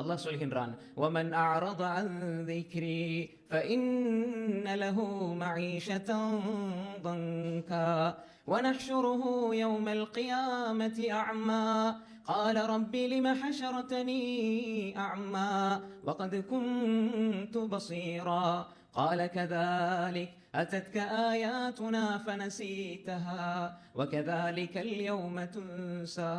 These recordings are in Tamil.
அல்லாஹ் சொல்கின்றான் ومن أعرض عن ذكري فإن له معيشة ضنكا ونحشره يوم القيامة أعمى قال رب لم حشرتني أعمى وقد كنت بصيرا قال كذلك أتتك آياتنا فنسيتها وكذلك اليوم تنسى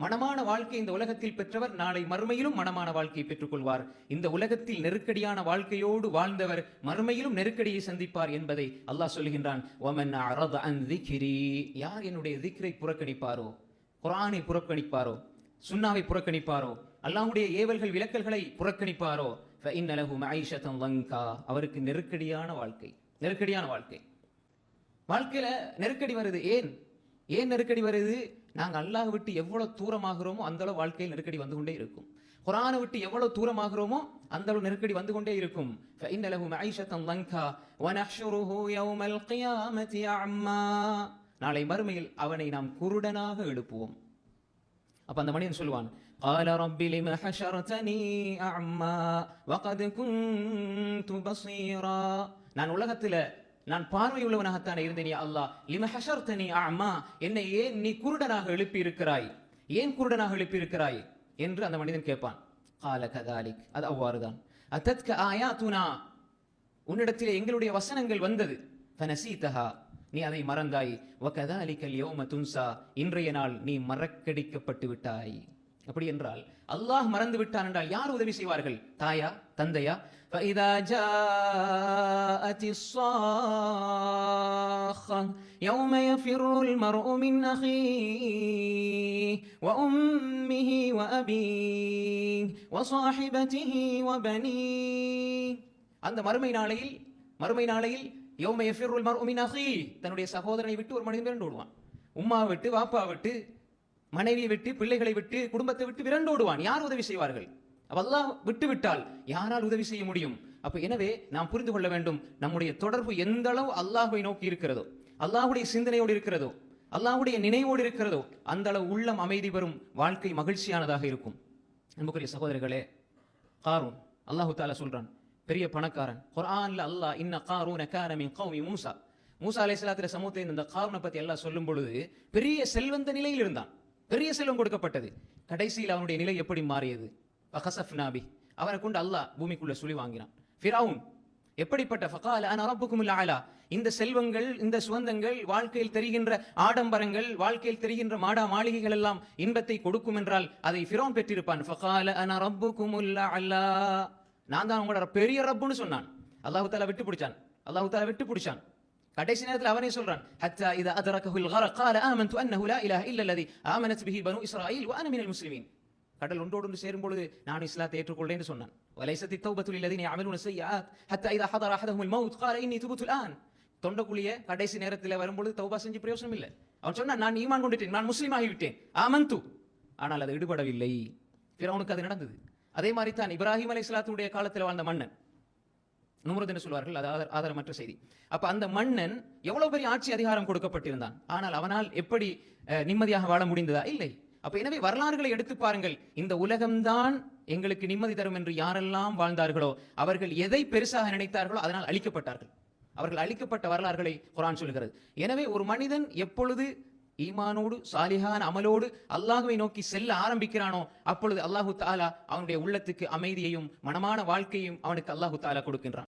மனமான வாழ்க்கை இந்த உலகத்தில் பெற்றவர். நாளை மறுமையிலும் மனமான வாழ்க்கையை பெற்றுக்கொள்வார். இந்த உலகத்தில் நெருக்கடியான வாழ்க்கையோடு வாழ்ந்தவர் மறுமையிலும் நெருக்கடியை சந்திப்பார் என்பதை அல்லாஹ் சொல்கின்றான். அரத யார் என்னுடைய திக்ரை புறக்கணிப்பாரோ? குரானை புறக்கணிப்பாரோ? சுண்ணாவை புறக்கணிப்பாரோ? அல்லாஹுடைய ஏவல்கள் விளக்கல்களை புறக்கணிப்பாரோ? அவருக்கு நெருக்கடியான வாழ்க்கை நெருக்கடியான வாழ்க்கை. வாழ்க்கையில நெருக்கடி வருது. ஏன்? ஏன் நெருக்கடி வருது நாங்க அல்லாஹ் விட்டு எவ்வளவு தூரமாகிறோமோ அந்த அளவு வாழ்க்கையில் நெருக்கடி வந்து கொண்டே இருக்கும் குரானை விட்டு எவ்வளவு தூரமாகிறோமோ அந்த அளவு நெருக்கடி வந்து கொண்டே இருக்கும் فإن له معيشة ضنكا ونحشره يوم القيامة أعمى நாளை மறுமையில் அவனை நாம் குருடனாக எழுப்புவோம் அப்ப அந்த மனிதன் சொல்லுவான் قال رب لم حشرتني أعمى وقد كنت بصيرا நான் உலகத்துல நான் பார்வை உள்ளவனாகத்தான் இருந்தேன் யா அல்லாஹ். லிம ஹஷர்தனி அம்மா என்னை ஏன் நீ குருடனாக எழுப்பி இருக்கிறாய் ஏன் குருடனாக எழுப்பி இருக்கிறாய் என்று அந்த மனிதன் கேட்பான். கால கதாலிக். அது அவ்வாறுதான். அத்தத்க ஆயாத்துனா? உன்னிடத்திலே எங்களுடைய வசனங்கள் வந்தது. ஃபனசீதஹா நீ அதை மறந்தாய். வ கதாலிக்கல் யோம துன்சா. இன்றைய நாள் நீ மறக்கடிக்கப்பட்டு விட்டாய். அப்படி என்றால் அல்லாஹ் மறந்து விட்டான் என்றால் யார் உதவி செய்வார்கள் தாயா தந்தையா فإذا جاءت الصاخة يوم يفر المرء من أخيه وأمه وأبيه وصاحبته وبنيه அந்த மறுமை நாளையில் மறுமை நாளையில் யௌம யஃபிருல் மர்உ மின் அஹீ தன்னுடைய சகோதரனை விட்டு ஒரு மனிதன் விரண்டு ஓடுவான் உம்மா விட்டு வாப்பா விட்டு மனைவியை விட்டு பிள்ளைகளை விட்டு குடும்பத்தை விட்டு விரண்டோடுவான். யார் உதவி செய்வார்கள்? அப்ப அல்லாஹ் விட்டுவிட்டால் யாரால் உதவி செய்ய முடியும்? அப்ப எனவே நாம் புரிந்து கொள்ள வேண்டும் நம்முடைய தொடர்பு எந்த அளவு அல்லாஹுவை நோக்கி இருக்கிறதோ அல்லாஹுடைய சிந்தனையோடு இருக்கிறதோ அல்லாஹுடைய நினைவோடு இருக்கிறதோ அந்த அளவு உள்ளம் அமைதி பெறும் வாழ்க்கை மகிழ்ச்சியானதாக இருக்கும். அன்புக்குரிய சகோதரர்களே காரூன் அல்லாஹு தாலா சொல்றான் பெரிய பணக்காரன் குரான்ல அல்லாஹ் இன்ன காரூன கான கௌமி மூசா. மூசா அலைஹிஸ்ஸலாத்துல சமூகத்தை இந்த காரூனை பத்தி எல்லாம் சொல்லும் பொழுது பெரிய செல்வந்த நிலையில் இருந்தான். பெரிய செல்வம் கொடுக்கப்பட்டது. கடைசியில் அவனுடைய நிலை எப்படி மாறியது? ஃபகசஃப்னாபி அவனை கொண்டு அல்லாஹ் பூமிக்குள்ள சுழி வாங்கினான். ஃபிரவுன் எப்படிப்பட்ட ஃபகால அன ரப்புக்கும் ஆலா இந்த செல்வங்கள் இந்த சுகந்தங்கள் வாழ்க்கையில் தெரிகின்ற ஆடம்பரங்கள் வாழ்க்கையில் தெரிகின்ற மாடா மாளிகைகள் எல்லாம் இன்பத்தை கொடுக்கும் என்றால் அதை ஃபிரோன் பெற்றிருப்பான். ஃபகால அன ரப்புக்கும் அலா. நான் தான் உங்களோட பெரிய ரப்புன்னு சொன்னான். அல்லாஹு தாலா விட்டு பிடிச்சான் அல்லாஹு தாலா விட்டு பிடிச்சான் கடைசி நேரத்தில் அவனே சொல்றான் ஹத்தா இது அதரகஹுல் கர கால ஆமன் து அன்னஹு லா இலாஹ ஆமனத் பிஹி பனு இஸ்ராயில் வ அன முஸ்லிமீன். கடல் ஒன்றோடு ஒன்று சேரும் பொழுது நான் இஸ்லாத்தை ஏற்றுக்கொள்றேன் சொன்னான். வலைசத்தி தௌபத்து இல்லதின் அமலுன செய்யாத் ஹத்தா இதா ஹதர் அஹதஹுல் மவுத் கால இன்னி துபுத்துல் ஆன் தொண்டக்குழிய கடைசி நேரத்தில் வரும்பொழுது தௌபா செஞ்சு பிரயோசனம் இல்லை. அவன் சொன்னான் நான் ஈமான் கொண்டுட்டேன் நான் முஸ்லீம் ஆகிவிட்டேன் ஆமந்து. ஆனால் அது ஈடுபடவில்லை பிறவனுக்கு அது நடந்தது. அதே மாதிரி தான் இப்ராஹிம் அலி இஸ்லாத்துடைய காலத்தில் வாழ்ந்த மன்னன். நுமருத் என்று சொல்வார்கள் அது ஆதார- ஆதாரமற்ற செய்தி. அப்ப அந்த மன்னன் எவ்வளவு பெரிய ஆட்சி அதிகாரம் கொடுக்கப்பட்டிருந்தான்? ஆனால் அவனால் எப்படி நிம்மதியாக வாழ முடிந்ததா? இல்லை. அப்ப எனவே வரலாறுகளை எடுத்து பாருங்கள். இந்த உலகம்தான் எங்களுக்கு நிம்மதி தரும் என்று யாரெல்லாம் வாழ்ந்தார்களோ அவர்கள் எதை பெருசாக நினைத்தார்களோ அதனால் அழிக்கப்பட்டார்கள். அவர்கள் அழிக்கப்பட்ட வரலாறுகளை குரான் சொல்கிறது எனவே ஒரு மனிதன் எப்பொழுது ஈமானோடு சாலிஹான அமலோடு அல்லாஹுவை நோக்கி செல்ல ஆரம்பிக்கிறானோ அப்பொழுது அல்லாஹு தாலா அவனுடைய உள்ளத்துக்கு அமைதியையும் மனமான வாழ்க்கையும் அவனுக்கு அல்லாஹு தாலா கொடுக்கின்றான்.